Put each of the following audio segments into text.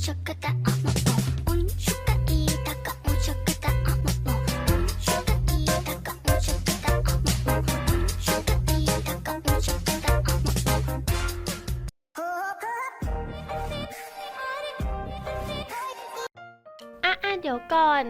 chuck at that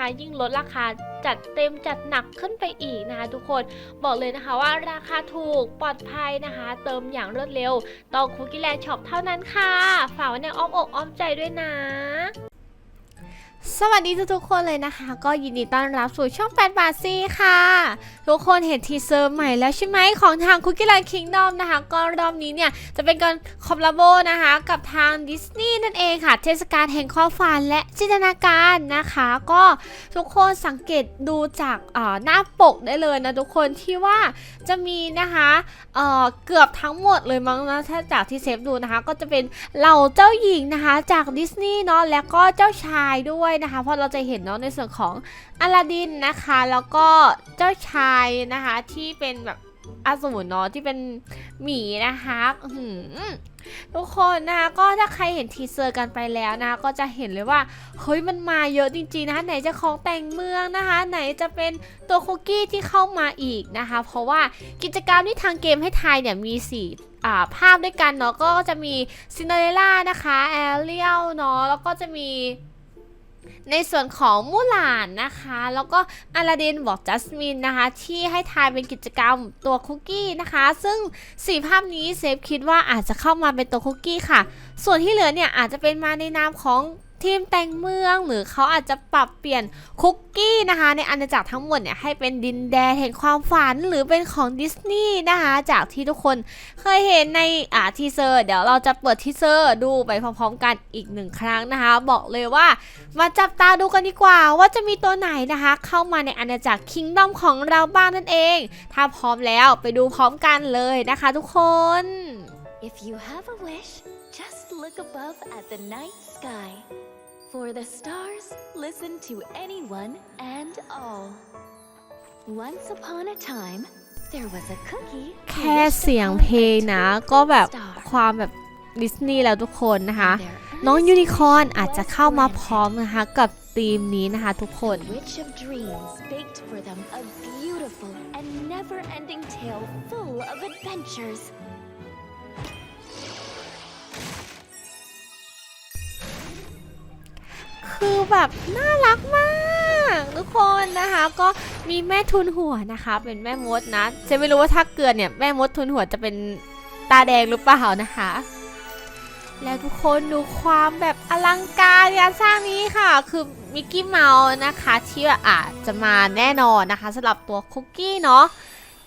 ะยิ่งลดราคาจัดเต็มจัดหนักขึ้นไปอีกนะคะ ทุกคนบอกเลยนะคะว่าราคาถูกปลอดภัยนะคะ เติมอย่างรวดเร็ว ต่อคุกกี้แลนด์ช็อปเท่านั้นค่ะ ฝากไว้ในอ้อมอกอ้อมใจด้วยนะ สวัสดีทุกๆคนเลยนะคะ ก็ยินดีต้อนรับสู่ช่อง8บาทซีค่ะ ทุกคนเห็นทีเซอร์ใหม่แล้วใช่ไหมของทาง Cookie Land Kingdom นะคะ ก็รอบนี้เนี่ย จะเป็นการคอลลาโบนะคะ กับทางดิสนีย์นั่นเองค่ะ เทศกาลแห่งความฝันและจินตนาการนะคะ ก็ทุกคนสังเกตดูจากอ่อหน้าปกได้เลยนะทุกคนที่ว่าจะมีนะคะเออเกือบทั้งหมดเลยมั้งนะถ้าจากที่เซฟดูนะคะ ก็จะเป็นเหล่าเจ้าหญิงนะคะ จากดิสนีย์เนาะแล้วก็เจ้าชายด้วยนะคะ เพราะเราจะเห็นเนาะในส่วนของอลาดินนะคะ แล้วก็เจ้าชายนะคะที่เป็นแบบอสูรเนาะที่เป็นหมีนะคะหือทุกคนนะคะก็ถ้าใครเห็นทีเซอร์กันไปแล้วนะคะก็จะเห็นเลยว่าเฮ้ยมันมาเยอะจริงๆนะคะไหนจะของแต่งเมืองนะคะ ไหนจะเป็นตัวคุกกี้ที่เข้ามาอีกนะคะ เพราะว่ากิจกรรมที่ทางเกมให้ทายเนี่ยมีสี่ภาพด้วยกันเนาะก็จะมีซินเดอเรลล่านะคะแอเรียลเนาะแล้วก็จะมี ในส่วนของมูหลานนะคะ แล้วก็อลาดินบอกจัสมินนะคะ ที่ให้ทายเป็นกิจกรรมตัวคุกกี้นะคะ ซึ่งสีภาพนี้เซฟคิดว่าอาจจะเข้ามาเป็นตัวคุกกี้ค่ะ ส่วนที่เหลือเนี่ยอาจจะเป็นมาในนามของ ทีมแต่งเมืองหรือเขาอาจจะปรับเปลี่ยนคุกกี้นะคะ ในอาณาจักรทั้งหมดเนี่ยให้เป็นดินแดนแห่งความฝันหรือเป็นของดิสนีย์นะคะจากที่ทุกคนเคยเห็นในอ่าทีเซอร์เดี๋ยวเราจะเปิดทีเซอร์ดูไปพร้อมๆกันอีกหนึ่งครั้งนะคะ บอกเลยว่ามาจับตาดูกันดีกว่า ว่าจะมีตัวไหนนะคะ เข้ามาในอาณาจักรคิงดอมของเราบ้างนั่นเอง ถ้าพร้อมแล้วไปดูพร้อมกันเลยนะคะทุกคน If you have a wish, just look above at the night sky. For the stars listen to anyone and all. Once upon a time, there was a cookie. who แค่ wished เสียง upon เพลง a นะ twinkling ก็แบบ star. ความแบบดิสนีย์แล้วทุกคนนะคะ Their น้อง earnest ยูนิคอร์น wish อาจจะ was เข้ามาพ granted. ร้อมนะคะกับธีมนี้นะคะทุกคน Witch of Dreams baked for them a beautiful and never-ending tale full of adventures. คือแบบน่ารักมากทุกคนนะคะ ก็มีแม่ทุนหัวนะคะ เป็นแม่มดนะจะไม่รู้ว่าถ้าเกิดเนี่ยแม่มดทุนหัวจะเป็นตาแดงหรือเปล่านะคะ แล้วทุกคนดูความแบบอลังการงานสร้างนี้ค่ะ คือมิกกี้เมาส์นะคะที่อาจจะมาแน่นอนนะคะสำหรับตัวคุกกี้เนาะ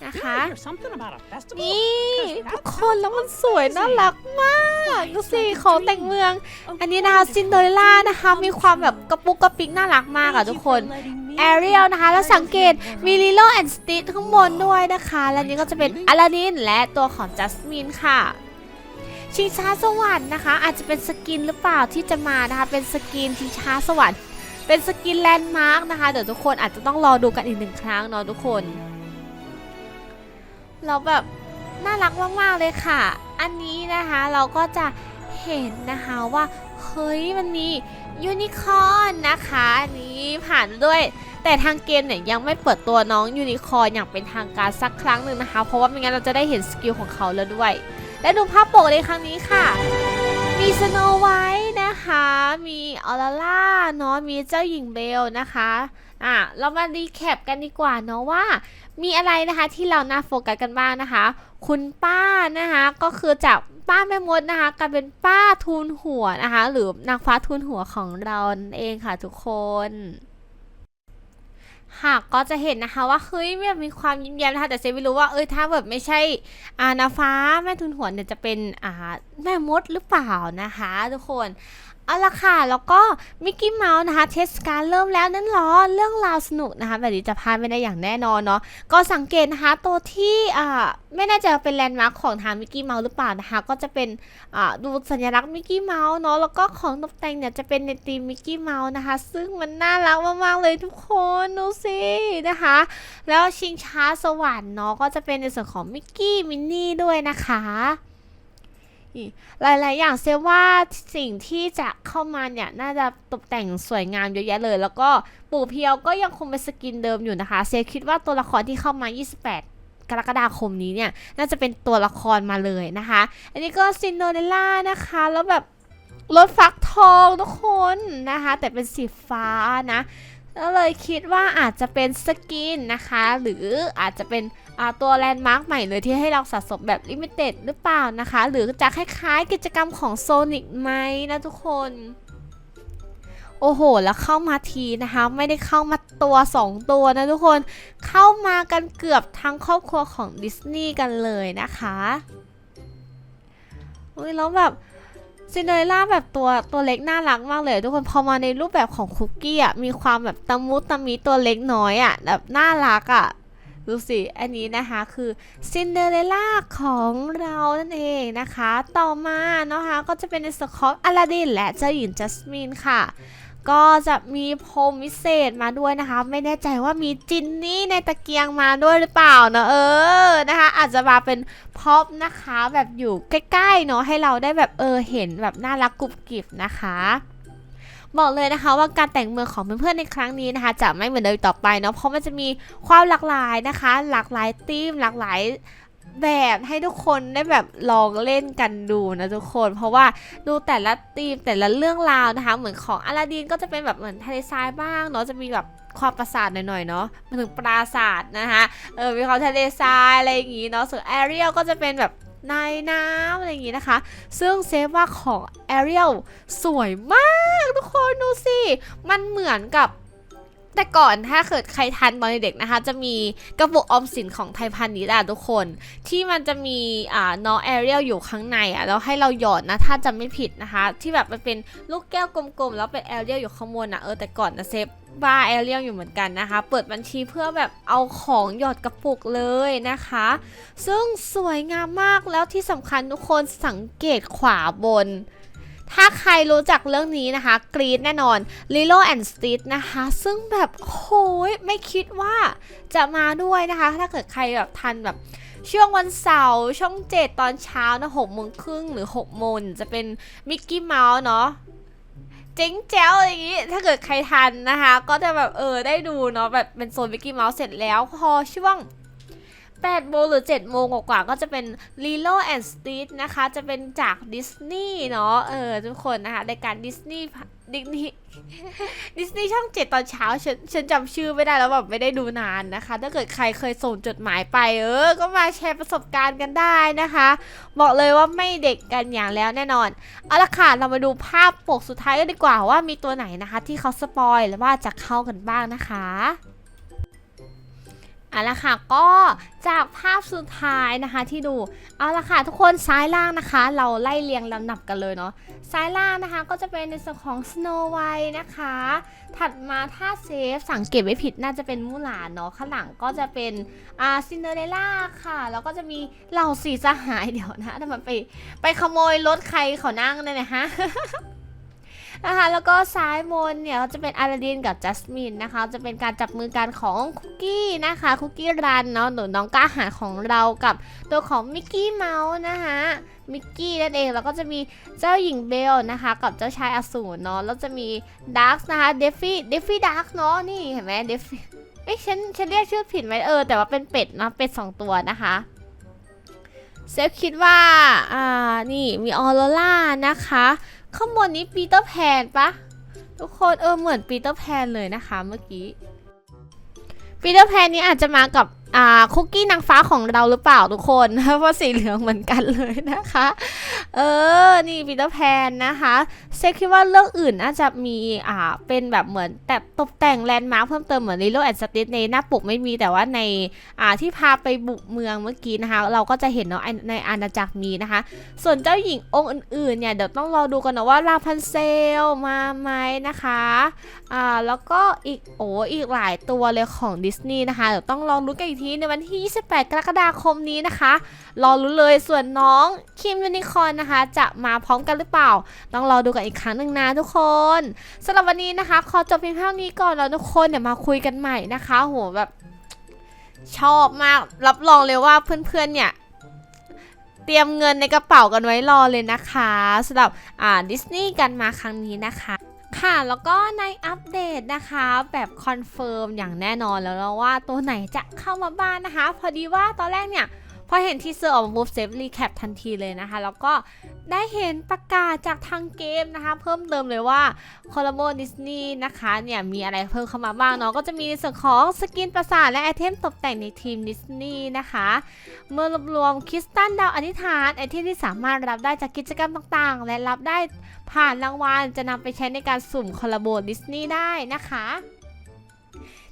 นะคะ Did I hear something about a festival? นี่ Because ทุก that คนแล้วมันสวย amazing. น่ารักมากดูสิของแต่งเมือง อันนี้นะคะซินเดอเรลล่านะคะ มีความแบบกระปุกกระปิกน่ารักมากอะทุกคนแอเรียลนะคะ แล้วสังเกตมีลิโลแอนด์สติทข้างบนด้วยนะคะ และนี้ก็จะเป็นอลาดินและตัวของจัสมินค่ะชิงช้าสวรรค์นะคะ อาจจะเป็นสกินหรือเปล่าที่จะมานะคะ เป็นสกินชิงช้าสวรรค์เป็นสกินแลนด์มาร์กนะคะ เดี๋ยวทุกคนอาจจะต้องรอดูกันอีกหนึ่งครั้งเนาะทุกคน เราแบบน่ารักมากๆเลยค่ะ อันนี้นะคะเราก็จะเห็นนะคะว่าเฮ้ยมันมียูนิคอร์นนะคะอันนี้ผ่านด้วย แต่ทางเกมเนี่ยยังไม่เปิดตัวน้องยูนิคอร์นอย่างเป็นทางการสักครั้งหนึ่งนะคะ เพราะว่าไม่งั้นเราจะได้เห็นสกิลของเขาแล้วด้วย และดูภาพปกในครั้งนี้ค่ะ มีสโนไวท์นะคะ มีออร่าล่าเนาะ มีเจ้าหญิงเบลนะคะ อะ เรามารีแคปกันดีกว่าเนาะว่า มีอะไรนะคะที่เราน่าโฟกัสกันบ้างนะคะ คุณป้านะคะ ก็คือจากป้าแม่มดนะคะกลายเป็นป้าทูนหัวนะคะ หรือนางฟ้าทูนหัวของเราเองค่ะทุกคน หากก็จะเห็นนะคะว่าเฮ้ยแบบมีความยิ้มแย้มนะคะแต่เซไม่รู้ว่าเอ้ยถ้าแบบไม่ใช่อานาฟ้าแม่ทุนหัวเนี่ยจะเป็นอ่าแม่มดหรือเปล่านะคะ ทุกคน เอาละค่ะ แล้วก็มิกกี้เมาส์นะคะเทศกาลเริ่มแล้วนั่นหรอ เรื่องราวสนุกนะคะ แบบนี้จะพลาดไม่ได้อย่างแน่นอนเนาะ ก็สังเกตนะคะ ตัวที่อ่าไม่แน่ใจว่าเป็นแลนด์มาร์คของทางมิกกี้เมาส์หรือเปล่านะคะ ก็จะเป็นอ่าดูสัญลักษณ์มิกกี้เมาส์เนาะ แล้วก็ของตกแต่งเนี่ยจะเป็นในธีมมิกกี้เมาส์นะคะ ซึ่งมันน่ารักมากๆเลยทุกคนดูสินะคะ แล้วชิงช้าสวรรค์เนาะ ก็จะเป็นในส่วนของมิกกี้มินนี่ด้วยนะคะ หลาย ๆ อย่างเซว่าสิ่งที่จะเข้ามาเนี่ย น่าจะตกแต่งสวยงามเยอะแยะเลย แล้วก็ปู่เพียวก็ยังคงเป็นสกินเดิมอยู่นะคะ เซคิดว่าตัวละครที่เข้ามา 28กรกฎาคมนี้เนี่ย น่าจะเป็นตัวละครมาเลยนะคะ อันนี้ก็ซินโดเรลล่านะคะ แล้วแบบรถฟักทองทุกคนนะคะ แต่เป็นสีฟ้านะ ก็เลยคิดว่าอาจจะเป็นสกินนะคะ หรืออาจจะเป็น ตัวแลนด์มาร์คใหม่เลยที่ให้เราสะสมแบบลิมิเต็ดหรือเปล่านะคะ หรือจะคล้ายๆกิจกรรมของโซนิกไหมนะทุกคน โอ้โห แล้วเข้ามาทีนะคะ ไม่ได้เข้ามาตัว 2 ตัวนะทุกคน เข้ามากันเกือบทั้งครอบครัวของดิสนีย์กันเลยนะคะอุ้ยแล้วแบบซินเดอเรลล่าแบบตัวตัวเล็กน่ารักมากเลย ทุกคนพอมาในรูปแบบของคุกกี้อะมีความแบบตะมุตะมีตัวเล็กน้อยอะแบบน่ารักอะ ดูสิ อันนี้นะคะคือซินเดอเรลล่าของเรานั่นเองนะคะ ต่อมานะคะก็จะเป็นในส่วนของอลาดินและเจ้าหญิงจัสมินค่ะ ก็จะมีพรมวิเศษมาด้วยนะคะ ไม่แน่ใจว่ามีจินนี่ในตะเกียงมาด้วยหรือเปล่าเนอะเออนะคะ อาจจะมาเป็นพ็อปนะคะแบบอยู่ใกล้ๆเนาะให้เราได้แบบเออเห็นแบบน่ารักกรุบกริบนะคะ บอกเลยนะคะว่าการแต่งเมืองของเพื่อนๆในครั้งนี้นะคะ จะไม่เหมือนเดิมต่อไปเนาะเพราะมันจะมีความหลากหลายนะคะ หลากหลายธีมหลากหลายแบบให้ทุกคนได้แบบลองเล่นกันดูนะทุกคน เพราะว่าดูแต่ละธีมแต่ละเรื่องราวนะคะ เหมือนของอลาดินก็จะเป็นแบบเหมือนทะเลทรายบ้างเนาะจะมีแบบความปราสาทหน่อยๆเนาะมาถึงปราสาทนะคะเออมีความทะเลทรายอะไรอย่างงี้เนาะส่วนแอเรียลก็จะเป็นแบบ ในน้ำอะไรอย่างงี้นะคะ ซึ่งเซฟว่าของแอเรียลสวยมากทุกคนดูสิ มันเหมือนกับแต่ก่อนถ้าเกิดใครทันตอนเด็กนะคะ จะมีกระปุกออมสินของไทยพาณิชย์อะทุกคน ที่มันจะมีอ่าน้องแอเรียลอยู่ข้างในอะแล้วให้เราหยอดนะถ้าจำไม่ผิดนะคะ ที่แบบมันเป็นลูกแก้วกลมๆ แล้วเป็นแอเรียลอยู่ข้างบนอะเออแต่ก่อนนะเซฟ บ้าแอเรียลอยู่เหมือนกันนะคะ เปิดบัญชีเพื่อแบบเอาของหยอดกระปุกเลยนะคะ ซึ่งสวยงามมากแล้วที่สำคัญทุกคนสังเกตขวาบน ถ้าใครรู้จักเรื่องนี้นะคะ กรีดแน่นอน Lilo and Stitch นะคะ ซึ่งแบบโหยไม่คิดว่าจะมาด้วยนะคะ ถ้าเกิดใครแบบทันแบบช่วงวันเสาร์ช่อง7ตอนเช้านะหกโมงครึ่งหรือ6โมงจะเป็นมิกกี้เมาส์เนาะ จ๊งแจ๋วอะไรอย่างงี้ ถ้าเกิดใครทันนะคะ ก็จะแบบเออได้ดูเนาะแบบเป็นโซนวิกกี้เมาส์เสร็จแล้ว พอช่วง8โมงหรือ 7 โมงกว่าก็จะเป็น Lilo and Stitch นะคะ จะเป็นจากดิสนีย์เนาะเออทุกคนนะคะในการดิสนีย์ ดิสนีย์ดิสนีย์ช่องเจ็ดตอนเช้าฉันฉันจำชื่อไม่ได้แล้วแบบไม่ได้ดูนานนะคะ ถ้าเกิดใครเคยส่งจดหมายไป เออ ก็มาแชร์ประสบการณ์กันได้นะคะ บอกเลยว่าไม่เด็กกันอย่างแล้วแน่นอน เอาละค่ะ เรามาดูภาพปกสุดท้ายกันดีกว่าว่ามีตัวไหนนะคะ ที่เขาสปอยหรือว่าจะเข้ากันบ้างนะคะ เอาละค่ะก็จากภาพสุดท้ายนะคะที่ดูเอาละค่ะทุกคนซ้ายล่างนะคะ เราไล่เรียงลำดับกันเลยเนาะซ้ายล่างนะคะก็จะเป็นในส่วนของ Snow White นะคะ ถัดมาถ้าเซฟสังเกตไม่ผิดน่าจะเป็นมูหลานเนาะข้างหลังก็จะเป็นอ่าซินเดอเรลล่าค่ะ แล้วก็จะมีเหล่าสีสหายเดี๋ยวนะถ้ามันไปไปขโมยรถใครเขานั่งเนี่ยนะฮะ นะคะแล้วก็ซ้ายบนเนี่ยจะเป็นอาราดินกับจัสมินนะคะ จะเป็นการจับมือกันของคุกกี้นะคะคุกกี้รันเนาะหนูน้องกล้าหาของเรากับตัวของมิกกี้เมาส์นะคะมิกกี้นั่นเองแล้วก็จะมีเจ้าหญิงเบลนะคะ กับเจ้าชายอสูรเนาะแล้วจะมีดาร์กนะคะเดฟฟี่เดฟฟี่ดาร์กเนาะนี่เห็นไหมเดฟฟี่เอ้ยฉันฉันเรียกชื่อผิดไหมเออแต่ว่าเป็นเป็ดเนาะเป็ดสองตัวนะคะเซฟคิดว่า อ่า นี่ มีออโรล่านะคะ ข้างบนนี้ปีเตอร์แพนปะทุกคนเออเหมือนปีเตอร์แพนเลยนะคะเมื่อกี้ปีเตอร์แพนนี้อาจจะมากับ อ่าคุกกี้นางฟ้าของเราหรือเปล่าทุกคนเพราะสีเหลืองเหมือนกันเลยนะคะ เออ นี่ปีเตอร์แพนนะคะเซคคิดว่าเรื่องอื่นน่าจะมีอ่าเป็นแบบเหมือนแต่ตกแต่งแลนด์มาร์คเพิ่มเติมเหมือนในโลกแอนด์สติในหน้าปกไม่มีแต่ว่าในอ่าที่พาไปบุกเมืองเมื่อกี้นะคะ เราก็จะเห็นเนาะในอาณาจักรมีนะคะ ส่วนเจ้าหญิงองค์อื่นๆเนี่ยเดี๋ยวต้องรอดูกันนะว่าลาพันเซลมาไหมนะคะอ่าแล้วก็อีกโอ้อีกหลายตัวเลยของดิสนีย์นะคะเดี๋ยวต้องลองรู้กันอีกทีในวันที่ 28 กรกฎาคมนี้นะคะ รอรู้เลยส่วนน้องคิมยูนิคอนนะคะ จะมาพร้อมกันหรือเปล่า ต้องรอดูกันอีกครั้งหนึ่งนะทุกคนสำหรับวันนี้นะคะ ขอจบเพียงเท่านี้ก่อนแล้วทุกคนเดี๋ยวมาคุยกันใหม่นะคะโหแบบชอบมาก รับรองเลยว่าเพื่อนๆเนี่ยเตรียมเงินในกระเป๋ากันไว้รอเลยนะคะสำหรับอ่าดิสนีย์กันมาครั้งนี้นะคะ ค่ะแล้วก็ในอัปเดตนะคะแบบคอนเฟิร์มอย่างแน่นอนแล้วนะว่าตัวไหนจะเข้ามาบ้านนะคะ พอดีว่าตอนแรกเนี่ยพอเห็นทีเซอร์ออกมาปุ๊บเซฟรีแคปทันทีเลยนะคะ แล้วก็ ได้เห็นประกาศจากทางเกมนะคะ เพิ่มเติมเลยว่าคอลลาโบดิสนีย์นะคะเนี่ยมีอะไรเพิ่มเข้ามาบ้างเนาะก็จะมีในส่วนของสกินประสาทและไอเทมตกแต่งในทีมดิสนีย์นะคะ เมื่อรวบรวมคริสตัลดาวอธิษฐานไอเทมที่สามารถรับได้จากกิจกรรมต่างๆ และรับได้ผ่านรางวัลจะนำไปใช้ในการสุ่มคอลลาโบดิสนีย์ได้นะคะ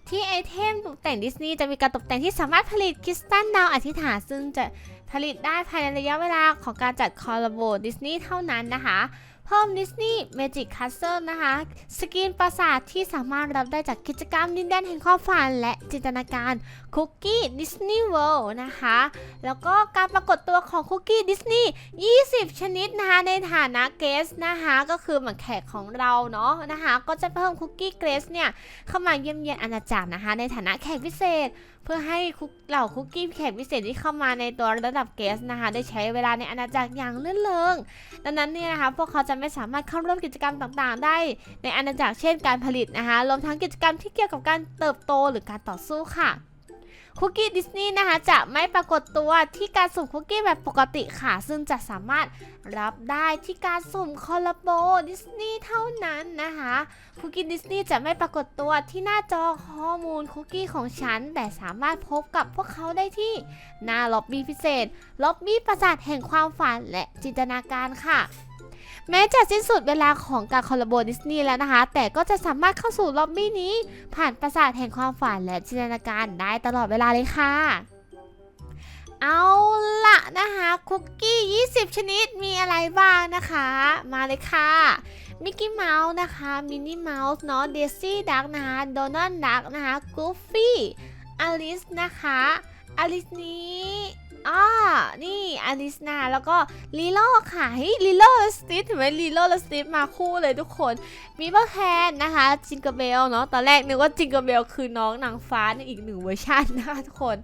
ที่ไอเทมตกแต่งดิสนีย์จะมีการตกแต่งที่สามารถผลิตคริสตัลดาวอธิษฐานซึ่งจะ ผลิตได้ภายในระยะเวลาของการจัดคอลลาโบดิสนีย์เท่านั้นนะคะ เพิ่มดิสนีย์เมจิกคัสเซิลนะคะ สกินปราสาทที่สามารถรับได้จากกิจกรรมดินแดนแห่งความฝันและจินตนาการคุกกี้ดิสนีย์เวิลด์นะคะ แล้วก็การปรากฏตัวของคุกกี้ดิสนีย์20 ชนิดนะคะ ในฐานะเกสนะคะ ก็คือเหมือนแขกของเราเนาะนะคะ ก็จะเพิ่มคุกกี้เกสเนี่ยเข้ามาเยี่ยมเยียนอาณาจักรนะคะ ในฐานะแขกพิเศษ เพื่อให้คุกเหล่าคุกกี้แขกพิเศษที่เข้ามาในตัวระดับเกสนะคะ ได้ใช้เวลาในอาณาจักรอย่างเลื่อนเลิงดังนั้นเนี่ยนะคะพวกเขาจะไม่สามารถเข้าร่วมกิจกรรมต่างๆ ได้ในอาณาจักรเช่นการผลิตนะคะรวมทั้งกิจกรรมที่เกี่ยวกับการเติบโตหรือการต่อสู้ค่ะ คุกกี้ดิสนีย์นะคะจะไม่ปรากฏตัวที่การสุ่มคุกกี้แบบปกติค่ะ ซึ่งจะสามารถรับได้ที่การสุ่มคอลลาโบดิสนีย์เท่านั้นนะคะคุกกี้ดิสนีย์จะไม่ปรากฏตัวที่หน้าจอข้อมูลคุกกี้ของฉัน แต่สามารถพบกับพวกเขาได้ที่หน้าล็อบบี้พิเศษล็อบบี้ปราสาทแห่งความฝันและจินตนาการค่ะ แม้จะสิ้นสุดเวลาของการคอลลาโบดิสนีย์แล้วนะคะ แต่ก็จะสามารถเข้าสู่ล็อบบี้นี้ ผ่านปราสาทแห่งความฝันและจินตนาการได้ตลอดเวลาเลยค่ะ เอาละนะคะ คุกกี้ 20 ชนิดมีอะไรบ้างนะคะ มาเลยค่ะมิกกี้เมาส์นะคะ มินนี่เมาส์เนาะเดซี่ดักนะคะโดนัลด์ดักนะคะกูฟี่อลิสนะคะอลิสนี้ อ่านี่อลิสนาแล้วก็ลีโลค่ะเฮ้ยลีโลและสติฟเห็นไหมลีโลและสติฟมาคู่เลยทุกคนมีเบอร์แคนนะคะจิงเกอร์เบลเนาะตอนแรกนึกว่าจิงเกอร์เบลคือน้องนางฟ้าในอีกหนึ่งเวอร์ชันนะคะทุกคน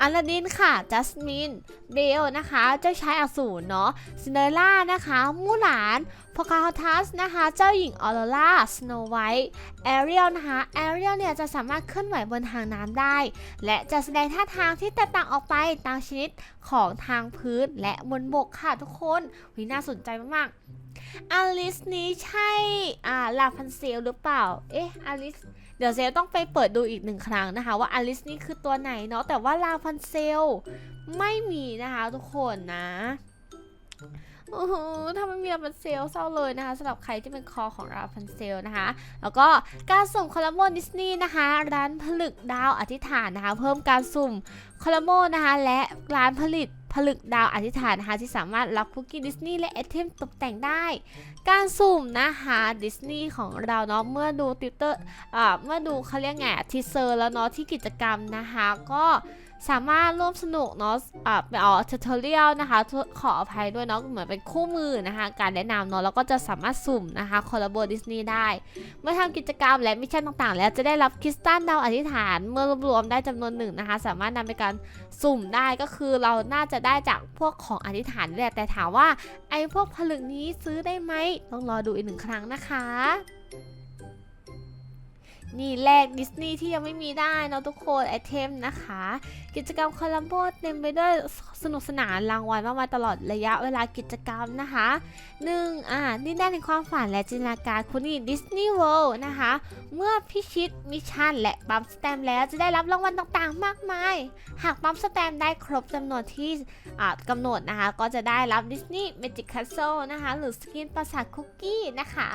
อลาดินค่ะจัสมินเบลนะคะ เจ้าชายอสูรเนาะซินเดอเรลล่านะคะ มูหลาน พอคาฮทัสนะคะ เจ้าหญิงออโรราสโนไวท์แอเรียลนะคะแอเรียลเนี่ยจะสามารถเคลื่อนไหวบนทางน้ำได้ และจะแสดงท่าทางที่แตกต่างออกไปตามชนิดของทางพื้นและบนบกค่ะทุกคนวิน่าสนใจมากๆอลิสนี้ใช่อ่าลาพันเซลหรือเปล่า เอ๊ะอลิสเดี๋ยวเซลต้องไปเปิดดูอีกหนึ่งครั้งนะคะ ว่าอลิสนี่คือตัวไหนเนาะแต่ว่าลาพันเซลไม่มีนะคะทุกคนนะ โอ้โหถ้าไม่มีลาพันเซลเศร้าเลยนะคะสำหรับใครที่เป็นคอของลาพันเซลนะคะ แล้วก็การสุ่มคอลลาโมดิสนีย์นะคะ ร้านผลึกดาวอธิษฐานนะคะ เพิ่มการสุ่มคอลลาโมนะคะ และร้านผลิตผลึกดาวอธิษฐานนะคะที่สามารถรับคุกกี้ดิสนีย์และไอเทมตกแต่งได้ การสุ่มนะคะดิสนีย์ของเราเนาะเมื่อดูติวเตอร์อ่าเมื่อดูเขาเรียกไงทีเซอร์แล้วเนาะที่กิจกรรมนะคะก็ สามารถร่วมสนุกเนาะอ่าเป็นอ๋อเทอร์เรียลนะคะ ขออภัยด้วยเนาะเหมือนเป็นคู่มือนะคะ การแนะนำเนาะแล้วก็จะสามารถสุ่มนะคะคอลลาโบดิสนีย์ได้ เมื่อทำกิจกรรมและมิชชั่นต่างๆ แล้วจะได้รับคริสตัลดาวอธิษฐานเมื่อรวบรวมได้จำนวนหนึ่งนะคะ สามารถนำไปการสุ่มได้ก็คือเราน่าจะได้จากพวกของอธิษฐานแหละแต่ถามว่าไอ้พวกผลึกนี้ซื้อได้ไหมต้องรอดูอีกหนึ่งครั้งนะคะ นี่แลกดิสนีย์ที่ยังไม่มีได้เนาะทุกคนไอเทมนะคะ กิจกรรมคอลัมโบเต็มไปด้วยสนุกสนานรางวัลมากมายตลอดระยะเวลากิจกรรมนะคะหนึ่งอ่าดินแดนในความฝันและจินตนาการคุณนี่ดิสนีย์เวิลด์นะคะ เมื่อพิชิตมิชชั่นและปั๊มสแตมแล้วจะได้รับรางวัลต่างๆ มากมาย หากปั๊มสแตมได้ครบจำนวนที่อ่ากำหนดนะคะ ก็จะได้รับดิสนีย์เมจิกแคสเซิลนะคะ หรือสกินปราสาทคุกกี้นะคะ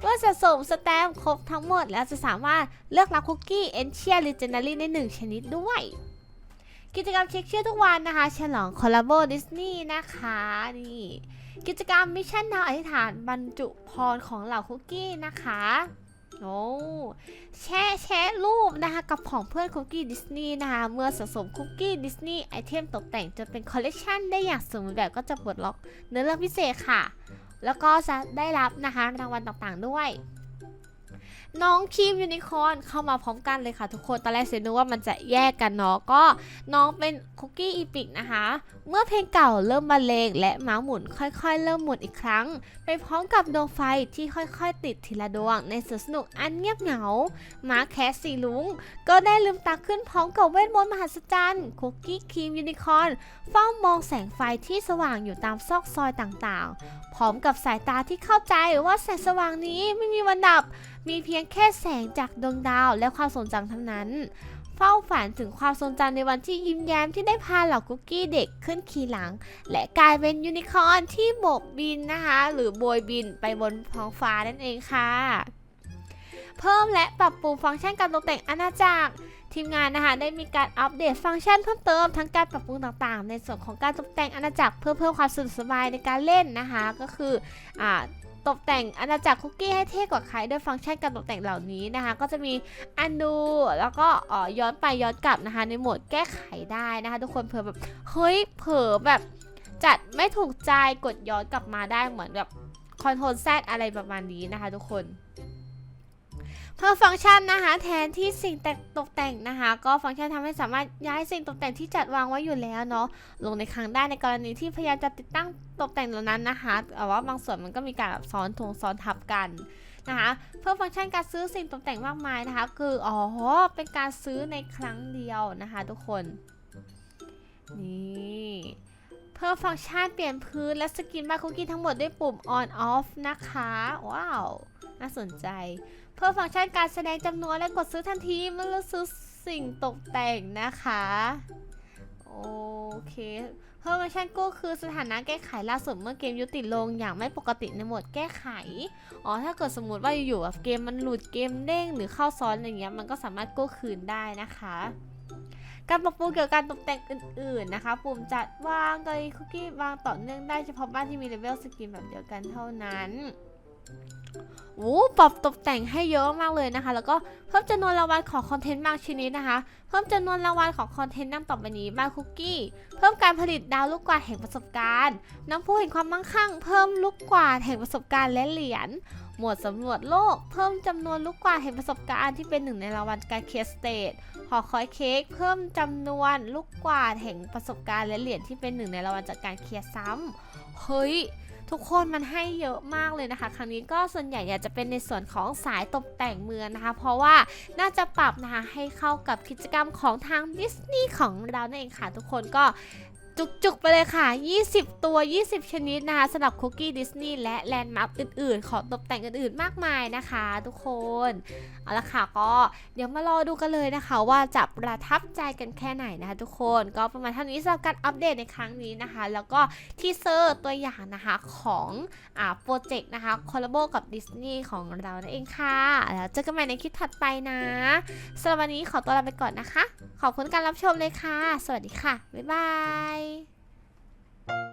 เมื่อสะสมสแตมครบทั้งหมดแล้วจะสามารถเลือกรับคุกกี้เอนเชียลิเจนารีในหนึ่งชนิดด้วย กิจกรรมเช็คเชื่อทุกวันนะคะ ฉลองคอลลาโบดิสนีย์นะคะนี่กิจกรรมมิชชั่นดาวอธิษฐานบรรจุพรของเหล่าคุกกี้นะคะโอ้แชะแชะรูปนะคะกับของเพื่อนคุกกี้ดิสนีย์นะคะ เมื่อสะสมคุกกี้ดิสนีย์ไอเทมตกแต่งจนเป็นคอลเลกชันได้อย่างสมบูรณ์แบบก็จะปลดล็อกเนื้อเรื่องพิเศษค่ะ แล้วก็จะได้รับนะคะรางวัลต่างๆด้วย น้องครีมยูนิคอร์นเข้ามาพร้อมกันเลยค่ะทุกคนตอนแรกเซนึกว่ามันจะแยกกันเนาะก็น้องเป็นคุกกี้อีพิกนะคะ เมื่อเพลงเก่าเริ่มบรรเลงและม้าหมุนค่อยๆ เริ่มหมุนอีกครั้ง ไปพร้อมกับดวงไฟที่ค่อยๆ ติดทีละดวง ในสวนสนุกอันเงียบเหงาม้าแคสสีลุง ก็ได้ลืมตาขึ้นพร้อมกับเวทมนต์มหัศจรรย์คุกกี้ครีมยูนิคอร์นเฝ้ามองแสงไฟที่สว่างอยู่ตามซอกซอยต่างๆ พร้อมกับสายตาที่เข้าใจว่าแสงสว่างนี้ไม่มีวันดับ มีเพียงแค่แสงจากดวงดาวและความทรงจำเท่านั้น เฝ้าฝันถึงความทรงจำในวันที่ยิ้มแย้มที่ได้พาเหล่าคุกกี้เด็กขึ้นขี่หลัง และกลายเป็นยูนิคอร์นที่โบกบินนะคะ หรือโบยบินไปบนท้องฟ้านั่นเองค่ะ เพิ่มและปรับปรุงฟังก์ชันการตกแต่งอาณาจักรทีมงานนะคะได้มีการอัปเดตฟังก์ชันเพิ่มเติมทั้งการปรับปรุงต่างๆ ในส่วนของการตกแต่งอาณาจักรเพื่อเพิ่มความสะดวกสบายในการเล่นนะคะ ก็คืออ่า ตกแต่งอาณาจักรคุกกี้ให้เท่กว่าใครด้วยฟังก์ชันการตกแต่งเหล่านี้นะคะ ก็จะมีอันดูแล้วก็ออย้อนไปย้อนกลับนะคะ ในโหมดแก้ไขได้นะคะ ทุกคนเผื่อแบบเฮ้ยเผลอแบบจัดไม่ถูกใจกดย้อนกลับมาได้เหมือนแบบคอนโทรลแซดอะไรประมาณนี้นะคะ ทุกคน เพิ่มฟังก์ชันนะคะแทนที่สิ่งแต่งตกแต่งนะคะ ก็ฟังก์ชันทำให้สามารถย้ายสิ่งตกแต่งที่จัดวางไว้อยู่แล้วเนาะลงในครั้งได้ในกรณีที่พยายามจะติดตั้งตกแต่งเหล่านั้นนะคะแต่ว่าบางส่วนมันก็มีการแบบซ้อนทงซ้อนทับกันนะคะเพิ่มฟังก์ชันการซื้อสิ่งตกแต่งมากมายนะคะ คืออ๋อเป็นการซื้อในครั้งเดียวนะคะ ทุกคนนี่เพิ่มฟังก์ชันเปลี่ยนพื้นและสกินบาร์คุกกี้ทั้งหมดด้วยปุ่ม on off นะคะ ว้าว น่าสนใจ พิ่มฟังก์ชันการแสดงจำนวนและกดซื้อทันทีเมื่อซื้อสิ่งตกแต่งนะคะ โอเคเพิ่มฟังก์ชันก็คือสถานะแก้ไขล่าสุดเมื่อเกมยุติลงอย่างไม่ปกติในโหมดแก้ไข อ๋อถ้าเกิดสมมติว่าอยู่ๆแบบเกมมันหลุดเกมเด้งหรือเข้าซ้อนอะไรเงี้ยมันก็สามารถกู้คืนได้นะคะการปรับปรุงเกี่ยวกับการตกแต่งอื่นๆนะคะ ปุ่มจัดวางกรณีคุกกี้วางต่อเนื่องได้เฉพาะบ้านที่มีเลเวลสกินแบบเดียวกันเท่านั้น โอ้ปรับตกแต่งให้เยอะมากเลยนะคะ แล้วก็เพิ่มจำนวนรางวัลของคอนเทนต์บางชนิดนะคะ เพิ่มจำนวนรางวัลของคอนเทนต์ดังต่อไปนี้บ้าคุกกี้ เพิ่มการผลิตดาวลูกกวาดแห่งประสบการณ์ น้ำพุแห่งความมั่งคั่ง เพิ่มลูกกวาดแห่งประสบการณ์และเหรียญ หมวดสำรวจโลก เพิ่มจำนวนลูกกวาดแห่งประสบการณ์ที่เป็นหนึ่งในรางวัลการเคลียร์สเตทหอคอยเค้ก เพิ่มจำนวนลูกกวาดแห่งประสบการณ์และเหรียญที่เป็นหนึ่งในรางวัลจากการเคลียร์ซ้ำเฮ้ย ทุกคนมันให้เยอะมากเลยนะคะ ครั้งนี้ก็ส่วนใหญ่อยากจะเป็นในส่วนของสายตกแต่งเมืองนะคะ เพราะว่าน่าจะปรับนะคะให้เข้ากับกิจกรรมของทางดิสนีย์ของเรานั่นเองค่ะทุกคนก็ จุกๆ ไปเลยค่ะ 20 ตัว 20 ชนิดนะคะสำหรับคุกกี้ดิสนีย์และแลนด์มาร์คอื่นๆ ของตกแต่งอื่นๆ มากมายนะคะ ทุกคน เอาละค่ะก็เดี๋ยวมารอดูกันเลยนะคะ ว่าจะประทับใจกันแค่ไหนนะคะทุกคนก็ประมาณเท่านี้สำหรับการอัปเดตในครั้งนี้นะคะ แล้วก็ทีเซอร์ตัวอย่างนะคะของอ่าโปรเจกต์นะคะคอลลาโบกับดิสนีย์ของเรานั่นเองค่ะแล้วเจอกันใหม่ในคลิปถัดไปนะสำหรับวันนี้ขอตัวลาไปก่อนนะคะ ขอบคุณการรับชมเลยค่ะ สวัสดีค่ะบ๊ายบาย 안.